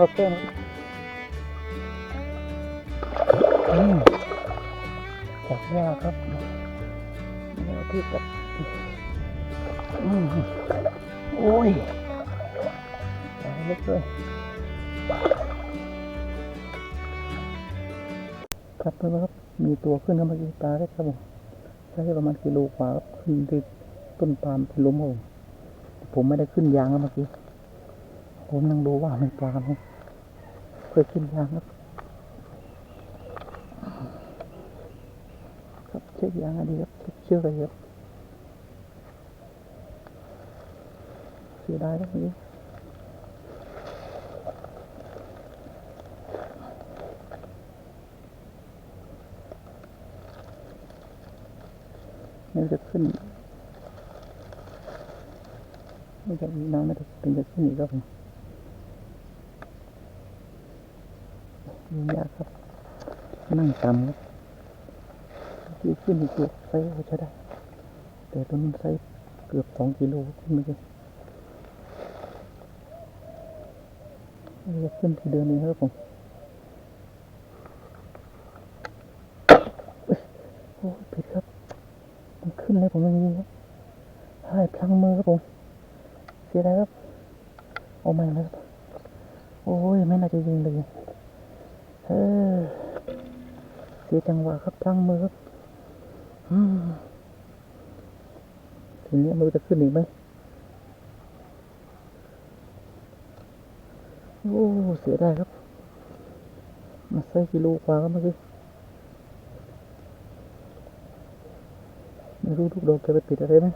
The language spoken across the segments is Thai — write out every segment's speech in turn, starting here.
เกมเข้าเกมอืมจับยากครับนี่ที่จับอืมโอ้ยตายเล็กเลยครับเพื่อนครับ มีตัวขึ้นครับเมื่อกี้ปลาได้ครับผมใช้ประมาณกิโลกว่าครับขึ้นที่ต้นปาล์มที่ล้มครับผมผมไม่ได้ขึ้นยางครับเมื่อกี้ผมนั่งดูว่ามันปลาไหม เคยขึ้นยางครับครับเช็คยางอันนี้ครับเช็คเชือกอะไรครับเสียดายครับนี้ไม่จะขึ้นไม่จะน้ำไม่ได้เป็นจะขึ้นอีกรับผ มยุ่งยากครับ นั่งต่ำครับที่ขึ้นเกือบไซส์ก็ใช้ได้ แต่ตัวนี้ไซส์เกือบสองกิโลขึ้นไม่ใช่ขึ้นที่เดินนี้ครับผมเอ้ยโอ้ยผิดครับ มันขึ้นเลยผมไม่มีครับให้พลังมือครับผม เสียดายครับ เอาไม่เลยครับ โอ้ย ไม่น่าจะยิงเลยเออเสียจังหวะ ครับพลังมือครับทีนี้มือจะขึ้นอีกไหมโอ้เสียดายครับ มาใส่กิโลกว่าครับเมื่อกี้ไม่รู้ทุกดอกจะไปติดอะไรไหม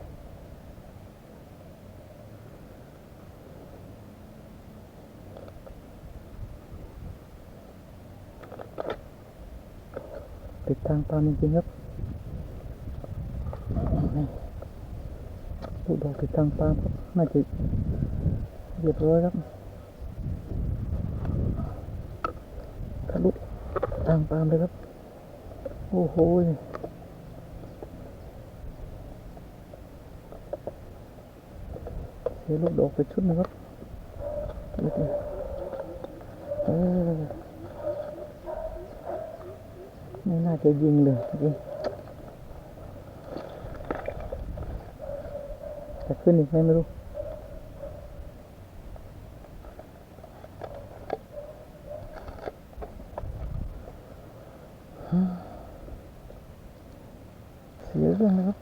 ติดทามจริงๆครับลูกดอกติดทางตามครับน่าจะเรียบร้อยครับทะลุทางตามเลยครับ โอ้โหเสียลูกดอกไปชุดนึงครับดูดิเออ ไม่น่าจะยิงเลยจริงจะขึ้นอีกไหมไม่รู้ เสียเรื่องนะครับ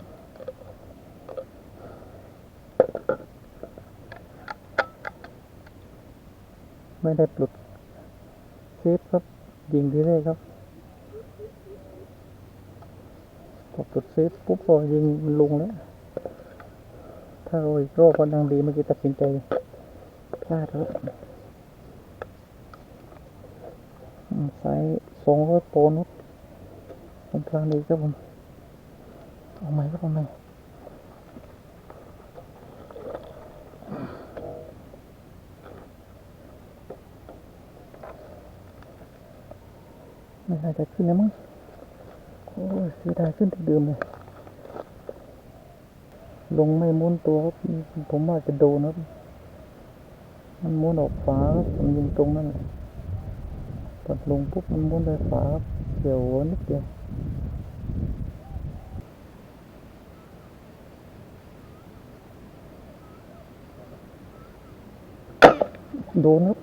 ไม่ได้ปลดเซฟครับ ยิงทีแรกครับ พอกดเซ ฟปุ๊บก็ยิงมันลงแล้ว ถ้าเราอีกรอบก็ดังดีเมื่อกี้ตัดสินใจพลาดแล้วอืมไซส์สองร้อยโปนุดตรงกลางนี้ครับผม เอาไหมครับเอาไหมไม่น่าจะขึ้นแล้วมั้งโอ้ยเสียดายขึ้นที่เดิมเลย ลงไม่ม้วนตัวครับผมว่าจะโดนครับ มันม้วนออกฝาครับผมยิงตรงนั่นแหละพอลงปุ๊บมันม้วนไปฝาครับเดี๋ยวหัวนิดเดียวโดนครับ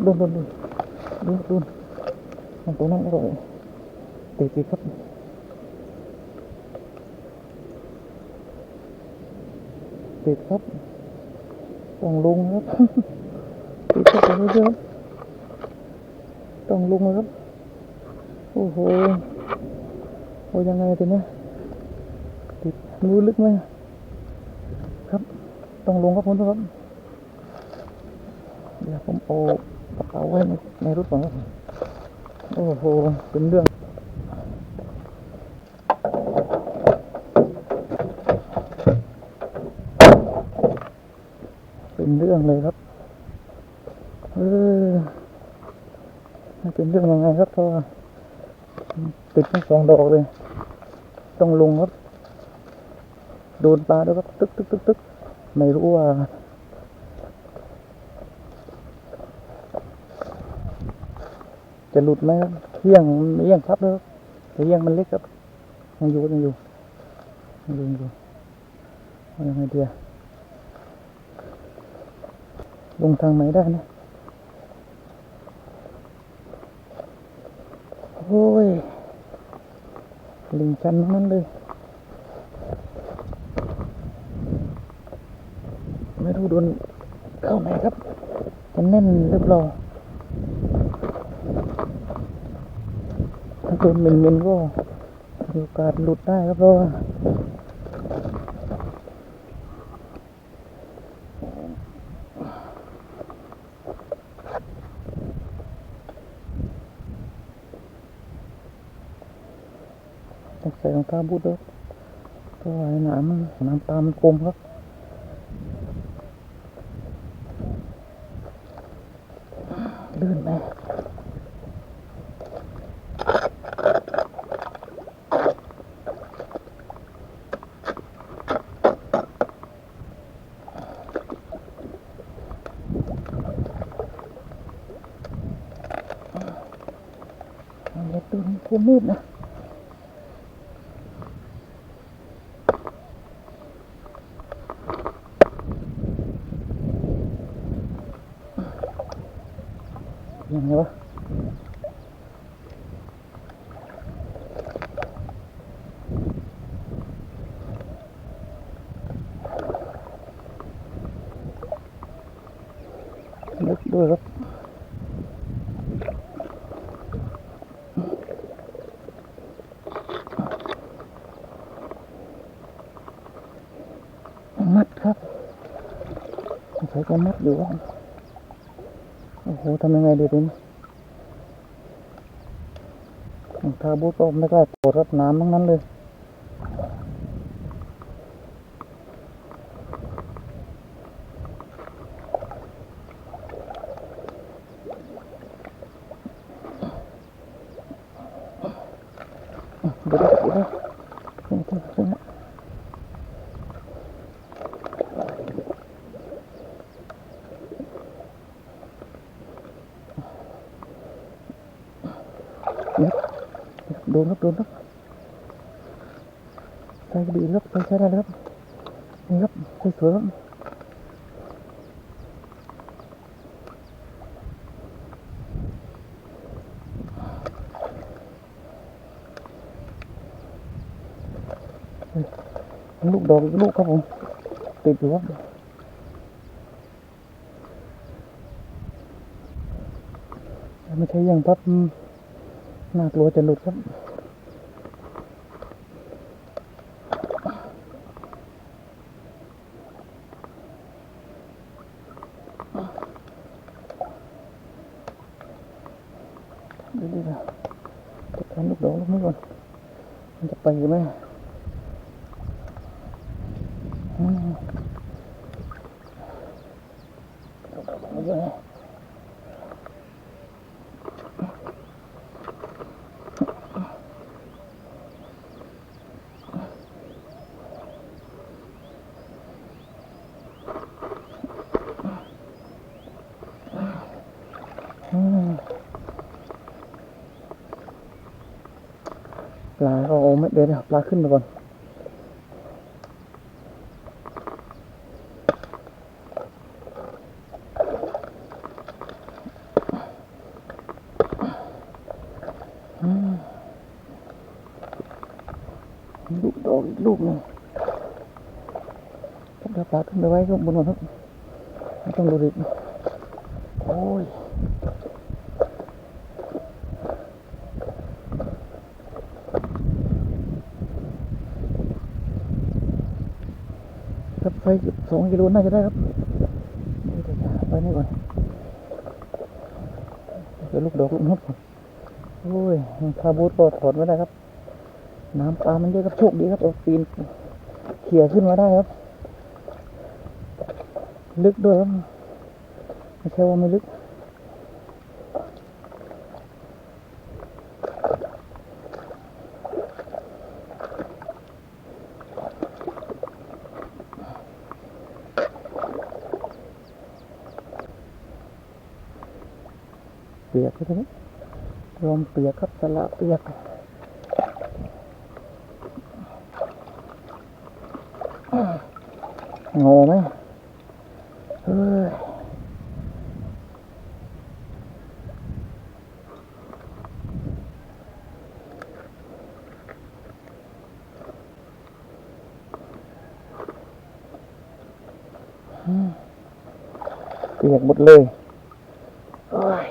ครับโดนโดนโดนโดนโดนมันตรงนั้นก็ติดสิครับติดครับต้องลงครับติดครับไปเรื่อยๆต้องลงแล้วครับ โอ้โหโอ้ยังไงทีเนี้ยติดมือลึกไหมครับ ต้องลงครับผมครับดี๋ยวผมเอากระ เป๋าไว้ในรถก่อนโอ้โห เป็นเรื่องเป็นเรื่องเลยครับ เออมันเป็นเรื่องยังไงครับเพราะติดทั้งสองดอกเลย ต้องลงครับ โดนปลาด้วยครับ ตึกตึกตึกตึกไม่รู้ว่า จะหลุดไหมครับเที่ยงเที่ยงครับเลยแต่เที่ยงมันเล็กครับยังอยู่ยังอยู่ยังอยู่ยังอยู่อายังไงเดียลงทางไหนได้นะโอ้ยลิงชันนั้นเลย ไม่รู้โดนเข้าไหนครับจะแน่นเรียบร้อย ถ้าโดนเมนๆก็มีโอกาสหลุดได้ครับเพราะว่าต้องใส่รองเท้าบูทด้วยเพราะว่าไอ้น้ำมันน้ำตามันคมครับลื่นไหมอย่าตื่นกูมีดนะ ยังไงวะ ลึกด้วยครับมัดครับใช้จะมัดอยู่ครับโอ้โห ทำยังไงดีทีนี้รองเท้าบูทก็ไม่กล้าโดดรับน้ำทั้งนั้นเลยเดี๋ยวเดี๋ยวเดี๋ยวขึ้นขึ้นขึ้นนะเดี๋ยวโด นครับโดนครับใส่ดีครับใส่ใช้ได้เลยครับนี่ครับใส่สวยครับลูกดอกอีกลูกครับผมติดอยู่ครับไม่ใช่ยังพับน่ากลัวจะหลุดครับ ดูดิครับจัด การลูกดอกลูกนี้ก่อนมันจะไปไหมอืมลูกดอกมันเยอะนะอืม ปลาก็เอาไม่เดี๋ยวนปลาขึ้นมาก่อนลูกดอกอีกลูกหนึ่งครับเดี๋ยวปลาขึ้นไปไว้ข้างบนก่อนครับไม่ต้องดูดิโอ้ย ครับไฟเกือบ สองกิโลน่าจะได้ครับไปนี่ก่อนเดี๋ยวลูกดอกลูกนกก่อนโอ้ยคาบูทก็ถอดไม่ได้ครับ น้ำปลามันเยอะครับโชคดีครับเอาปีนเขี่ยขึ้นมาได้ครับ ลึกด้วยครับไม่ใช่ว่าไม่ลึก เปียกก็ตรงนี้ล มเปียกครับสละเปียกงอไหมเฮ้ยเปียกหมดเลยโอ้ย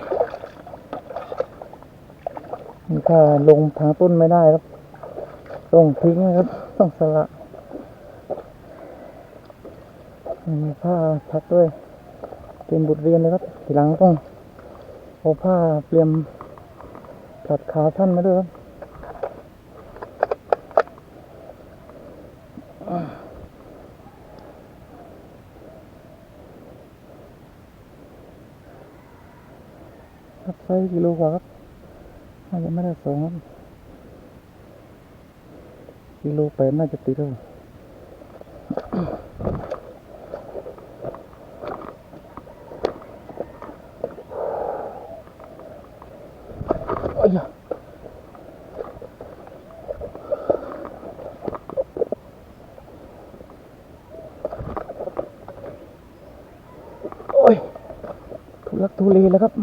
นี่ ถ้าลงทางต้นไม่ได้ครับ ต้องทิ้งนะครับ ต้องสละมีผ้าพักด้วย เป็นบทเรียนเลยครับ ทีหลังต้องเอาผ้าเตรียมตัดขาท่านมาด้วยครับครับไซกิโลกว่าครับ น่าจะไม่ได้สองครับกิโลแปดน่าจะติดแล้วโอ้ยโอ้ยทุลักทุเลแล้วครับ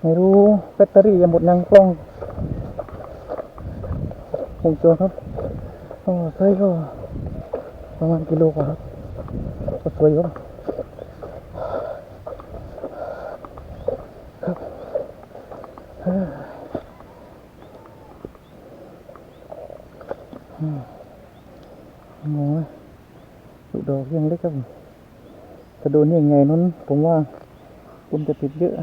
ไม่รู้แบ ตเตอรี่จะหมดยังกล้องวงจรครับก็ใช้ก็ประมาณกิโลกว่าครับก็สวยอยู่ครับครับอ้ยอืมงงไหมลูกดอกยังเล็กครับจะโดนยังไงนั้นผมว่าคุณจะติดเยอะ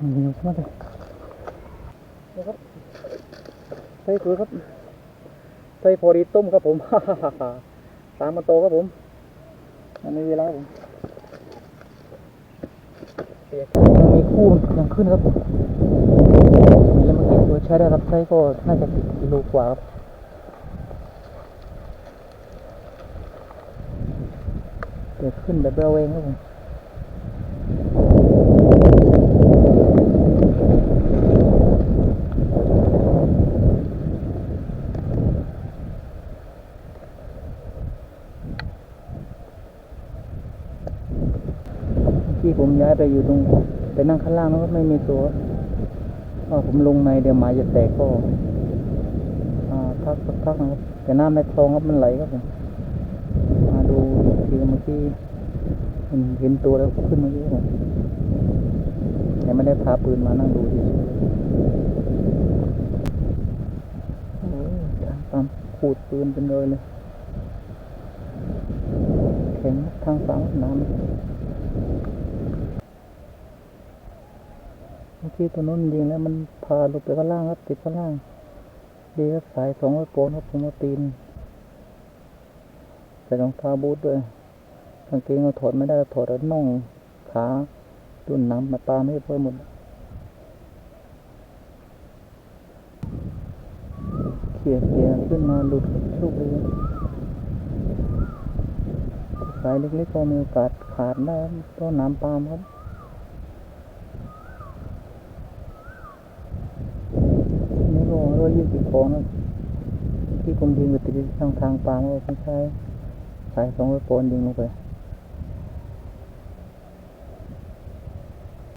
เหนียวมาเลยครับใส่ตัวครับใส่พอดีต้มครับผมตามมาโตครับผมอันนี้เวลาครับผมยังมีคู่ยังขึ้นครับผมมีแล้วมื่อกี้ตัวใช้ได้รับใช้ก็น่าจะติดกิโลกว่าครับเดี๋ยวขึ้นแบบเระเวงครับผม ย้ายไปอยู่ตรงไปนั่งข้างล่างแล้วก็ไม่มีตัวว่าผมลงในเดี๋ยวหมาจะแตกก็อ่าพักสักพักนะครับแต่น้ำในคลองครับมันไหลครับผมมาดูทีเมื่อกี้เห็นเห็นตัวแล้วขึ้นมาเยอะครับแต่ไม่ได้พาปืนมานั่งดูเฉยๆโอ้ยทามขูดปืนเป็นเลยเลยแข็งทางสามน้ำ เมื่อกี้ตัวนู้นยิงแล้วมันพาลงไปข้างล่างครับติดข้างล่าง ดีครับสายสองร้อยโกนครับผมเอาตีนใส่รองเท้าบูทด้วยกางเกงเราถอดไม่ได้ถอดแล้วน่องขาดุนนังมาตามให้เพิ่มหมดเขี่ยเขี่ยขึ้นมาหลุดลูกเลยสายเล็กๆก็มีโอกาสขาดได้ครับเพราะน้ำปาล์มครับ นี่ก็ ร้องนที่ผมยิงไปติดทางทางปาล์มก็ไม่ใช่สายสองร้อยปอนด์ยิงลงไป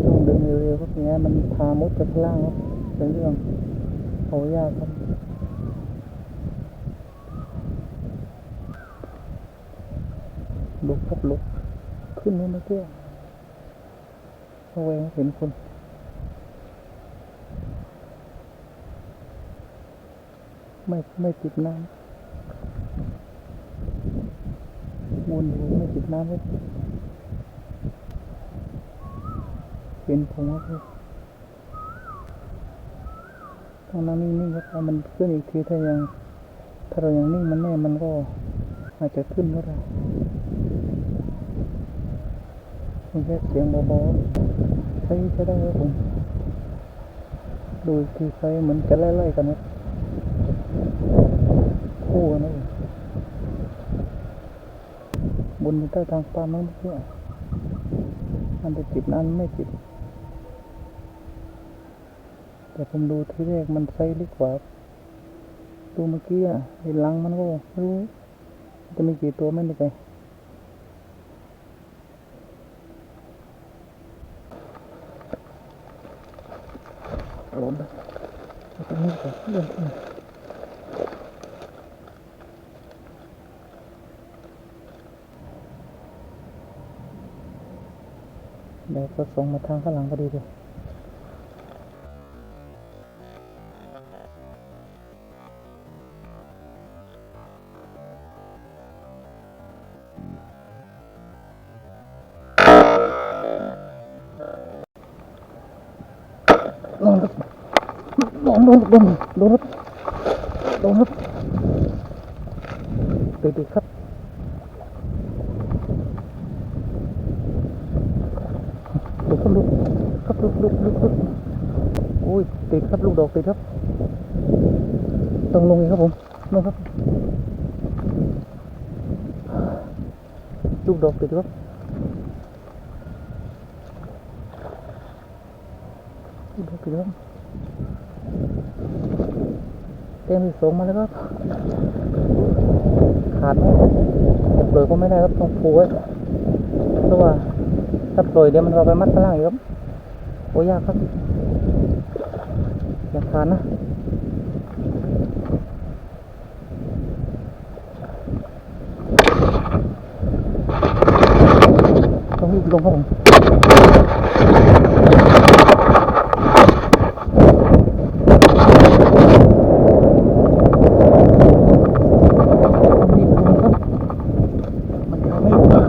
ต้องดึงเร็วๆครับเนี่ยมันพามุดไปข้างล่างครับเป็นเรื่องเอายากครับลุกครับลุกขึ้นนี่ไม่เที่ยวเอาไว้เห็นคน ไม่ไม่ติดน้ำวนอยู่ไม่ติดน้ำเลยเป็นผมก็คือต้องน้ำนิ่งๆครับมันขึ้นอีกทีถ้ายัง ถ้าเรายังนิ่งมันแน่มันก็อาจจะขึ้นก็ได้มันแค่เสียงเบาๆใช้ใช้ได้ครับผมดูอีกทีไฟเหมือนจะไล่ๆกันนะ คู่กันนะเองบนอยู่ใต้ทางปลามันเพื่อมันจะจิบนั้นไม่จิบแต่ผมดูที่แรกมันไซส์เล็กกว่าดูเมื่อกี้อะเห็นลังมันก็รู้จะมีกี่ตัวไม่ได้ใจล้มไปตรงนี้ก่อนเรื่อง เดี๋ยวก็ส่งมาทางข้างหลังพอดีเลยโดนครับโดนโดนโดนโดนครับโดนครับติดอีกครับลุกครับลุกลุกลุกลุกโอ้ยติดครับลูกด อกติดครับ ต้องลงอีกครับผมนู่นครับลูกดอกติดครับดูกี่เรื่องเต็มที่สงมาแล้วครับ ขาดไหมจะปล่อยก็ไม่ได้ครับต้องผูกไว้เพราะว่าถ้าปล่อยเดี๋ยวมันเราไปมัดข้างล่างอีกครับโอ้ยากครับ อย่าขาดนะ ต้องรีบลงครับผม ต้องรีบลงครับ มันจะไม่อยู่ครับ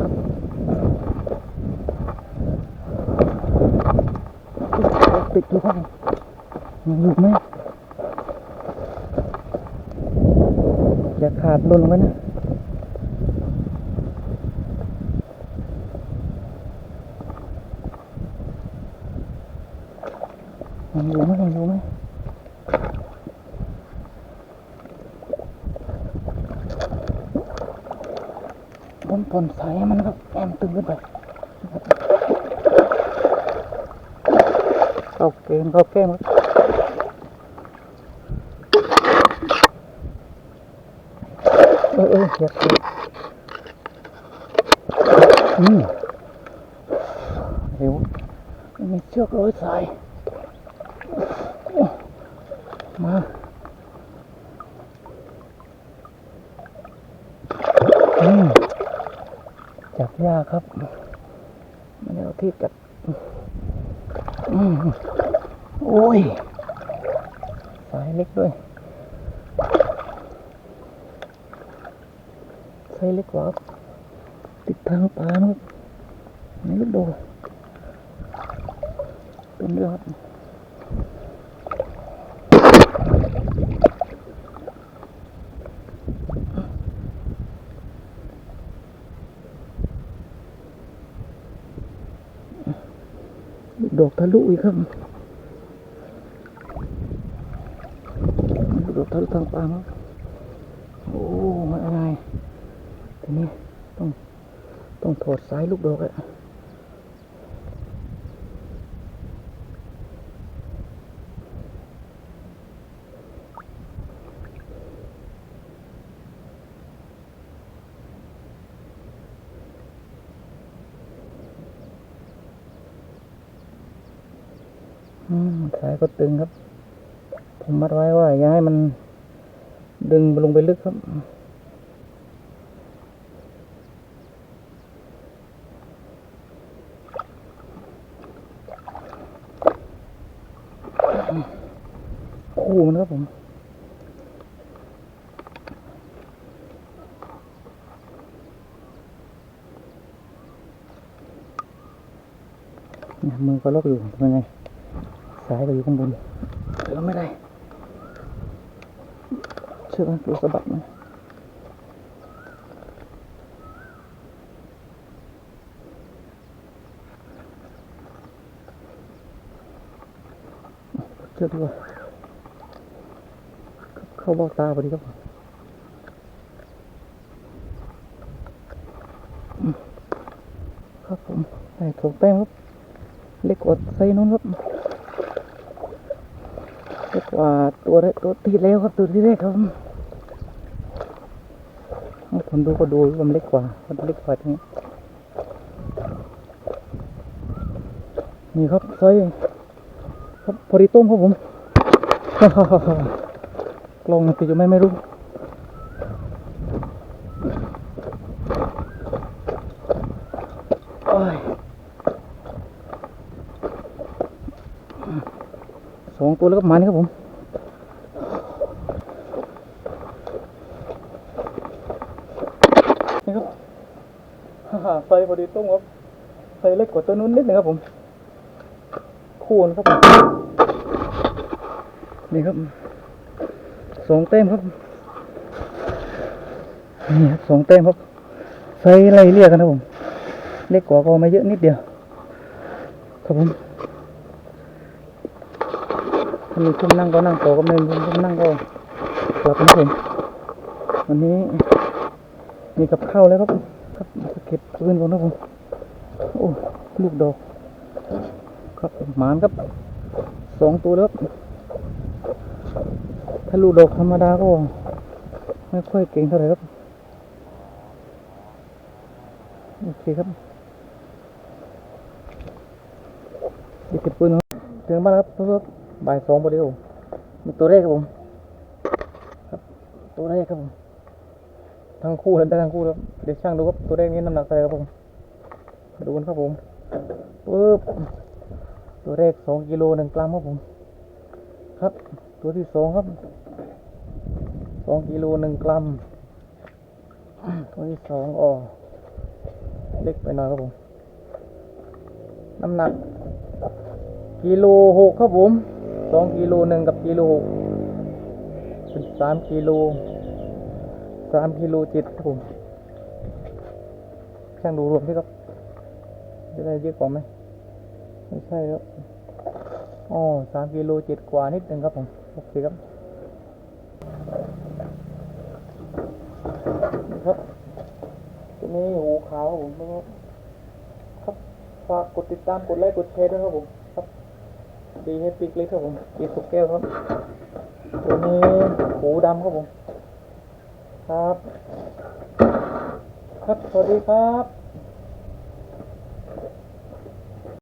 ปิดดูครับยังอยู่ไหมอย่าขาดหล่นลงไปนะยังอยู่ไหมยังอยู่ไหม บนต้นสายให้มันครับแอมตึงขึ้นไปเข้าเกมเข้าเกมครับ เออเอออยากติดอืมเร็วมีเชือกร้อยสายมาอืมจับยากครับม่ได้เอาที่จับอืมโอ้ยสายเล็กด้วย สายเล็กกว่าติดทางปลานะในลูกโดเป็นเรื่องดอกทะลุอีกครับดอกทะลุทางปลาครับโอ้ไม่อะไร ทีนี้ต้องต้องถอดสายลูกดอกอะสายก็ตึงครับ ผมมัดไว้ว่าอย่าให้มันดึงลงไปลึกครับ อู่มันครับผมมือก็ลบอยู่เป็นไงสายก็อยู่ข้างบนเออไม่ได้เชื่อมันตัวสะบัดไหมเชื่อด้วย เข้าเบ้าตาพอดีครับผมครับผมใส่ถุงแป้งครับ เล็กกว่าไซส์นู้นครับเล็กกว่าตัวแรกตัวที่แล้วครับตัวที่แรกครับเอาผมดูก็ดูว่ามันเล็กกว่ามันเล็กกว่าทีนี้นี่ครับไซส์ครับพอดีต้มครับผม กลองมันติดอยู่ไหมไม่รู้โอ้ยสองตัวแล้วก็มันครับผมนี่ครับฮ่าฮ่าไฟพอดีต้มครับไฟเล็กกว่าตัวนู้นนิดหนึงครับผมคูณครับผมนี่ครับ สองเต็มครับนี่สองเต็มครับไฟไล่เรียกกันครับผมเล็กกว่าก็ไม่เยอะนิดเดียว ครับผมถ้ามีคุ้มนั่งก็นั่งต่อก็ไม่มีคุ้มนั่งก็กลับนครับผมวันนี้มีกับข้าวแล้วครับครับเก็บปืนก่อนนะผมโอ้ลูกดอกครับหมานครับสองตัวแล้ว ถ้าลูกดอกธรรมดาก็ไม่ค่อยเก่งเท่าไหร่ครับ โอเคครับเดี๋ยวเก็บปืนครับถึงบ้านครับเพื่อบ่ายสองพอดีครับมีตัวแรกครับผม ครับ ตัวแรกครับผม ทั้งคู่เลยได้ทั้งคู่ครับเดี๋ยวช่างดูครับ ตัวแรกนี้น้ำหนักเท่าไหร่ครับผม ดูกันครับผมปึ๊บตัวแรกสองกิโลหนึ่งกรัมครับผม ครับ ตัวที่สองครับ สองกิโลหนึ่งกรัมตัวที่สองอ๋อเล็กไปหน่อยครับผม น้ำหนัก กิโลหกครับผมสองกิโลหนึ่งกับกิโลหกเป็นสามกิโลสามกิโลเจ็ดครับผมช่างดูรวมที่ครับ จะได้เยอะกว่าไหมไม่ใช่ครับอ๋อสามกิโลเจ็ดกว่านิดนึงครับผม โอเคครับ นี่ครับตัวนี้หูขาวครับผมนะครับครับฝากกดติดตามกดไลค์กดแชร์ด้วยครับผม ครับดีให้ปิกเล็กครับผมกีสุกแก้วครับตัวนี้หูดำครับผม ครับ ครับสวัสดีครับ